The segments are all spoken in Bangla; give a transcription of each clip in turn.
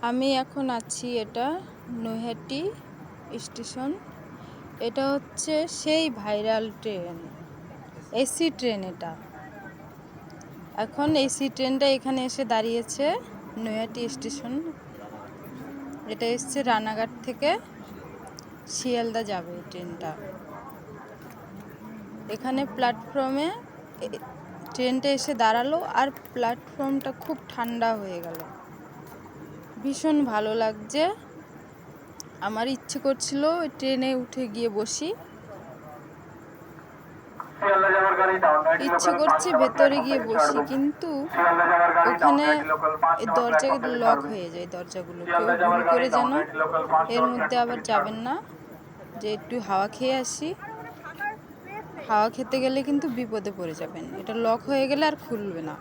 আমি এখন আছি এটা নৈহাটি স্টেশন। এটা হচ্ছে সেই ভাইরাল ট্রেন, এসি ট্রেন এটা। এখন এসি ট্রেনটা এখানে এসে দাঁড়িয়েছে নৈহাটি স্টেশন। এটা এসছে রানাঘাট থেকে শিয়ালদা যাবে ট্রেনটা। এখানে প্ল্যাটফর্মে ট্রেনটা এসে দাঁড়াল আর প্ল্যাটফর্মটা খুব ঠান্ডা হয়ে গেল। ভীষণ ভালো লাগছে। আমার ইচ্ছে করছিল ট্রেনে উঠে গিয়ে বসি। ইচ্ছে করছে ভেতরে গিয়ে বসি, কিন্তু ওখানে দরজা লক হয়ে যায় দরজাগুলো কেউ ভুল করে যেন এর মধ্যে আবার যাবেন না। যে একটু হাওয়া খেয়ে আসি। হাওয়া খেতে গেলে কিন্তু বিপদে পড়ে যাবেন। এটা লক হয়ে গেলে আর খুলবে না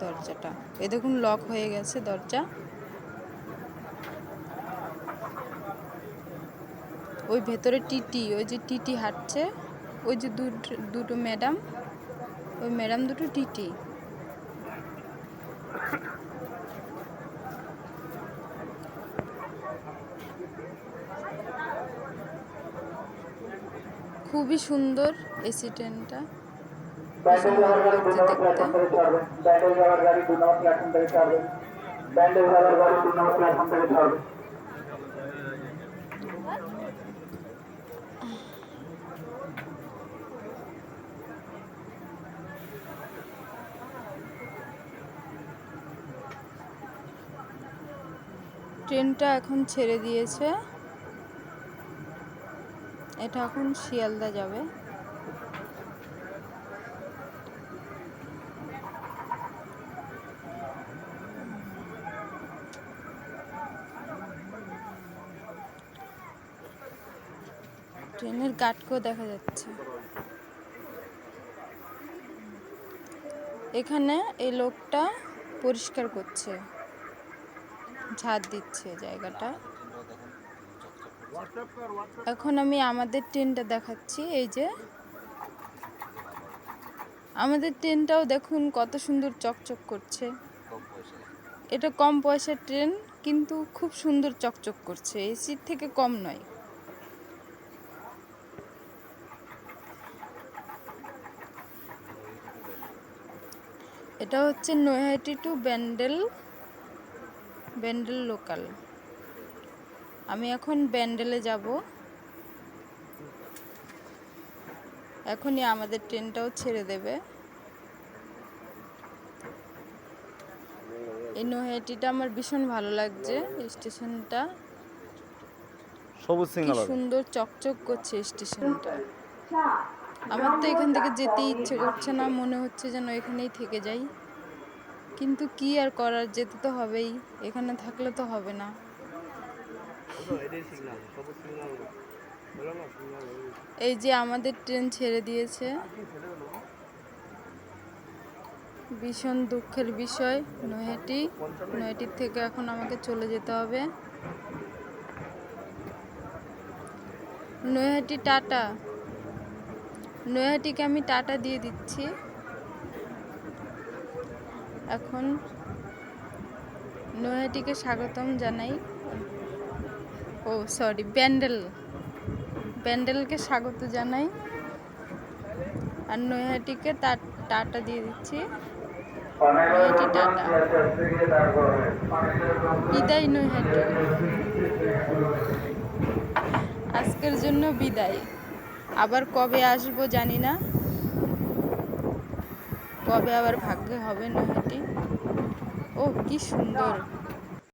দরজাটা। এ দেখুন লক হয়ে গেছে দরজা। ওই ভেতরে টিটি, ওই যে টিটি হাঁটছে, ওই যে দুটো ম্যাডাম, ওই ম্যাডাম দুটো টিটি। খুবই সুন্দর এসি ট্রেনটা দেখতে। ট্রেনটা এখন ছেড়ে দিয়েছে। এটা এখন শিয়ালদা যাবে। ট্রেনের গাটকেও দেখা যাচ্ছে। এখানে এই লোকটা পরিষ্কার করছে। ঝাড় দিচ্ছে জায়গাটা। এখন আমি আমাদের ট্রেনটা দেখাচ্ছি, এই যে। আমাদের ট্রেনটাও দেখুন কত সুন্দর চকচক করছে। এটা কম পয়সার ট্রেন, কিন্তু খুব সুন্দর চকচক করছে। এসির থেকে কম নয়। এটা হচ্ছে নৈহাটি টু ব্যান্ডেল। ব্যান্ডেল লোকাল। আমি এখন ব্যান্ডেলে যাব। এখনই আমাদের ট্রেনটাও ছেড়ে দেবে। এই নৈহাটিটা আমার ভীষণ ভালো লাগছে স্টেশনটা। সবুজ সিগন্যাল সুন্দর চকচক করছে স্টেশনটা। আমার তো এখান থেকে যেতে ইচ্ছে করছে না মনে হচ্ছে যেন এখানেই থেকে যাই। কিন্তু কি আর করার যেতে তো হবেই এখানে থাকলে তো হবে না। এই যে আমাদের ট্রেন ছেড়ে দিয়েছে। ভীষণ দুঃখের বিষয় নৈহাটি। নৈহাটির থেকে এখন আমাকে চলে যেতে হবে। নৈহাটি টাটা। নৈহাটিকে আমি টাটা দিয়ে দিচ্ছি। এখন নৈহাটিকে স্বাগতম জানাই। ও সরি ব্যান্ডেল। ব্যান্ডেলকে স্বাগত জানাই। আর নৈহাটিকে তা টাটা দিয়ে দিচ্ছি। নৈহাটি টাটা। বিদায় নৈহাটি। আজকের জন্য বিদায়। আবার কবে আসব জানি না। কবে আবার ভাগ্যে হবে নৈহাটি? ও কি সুন্দর।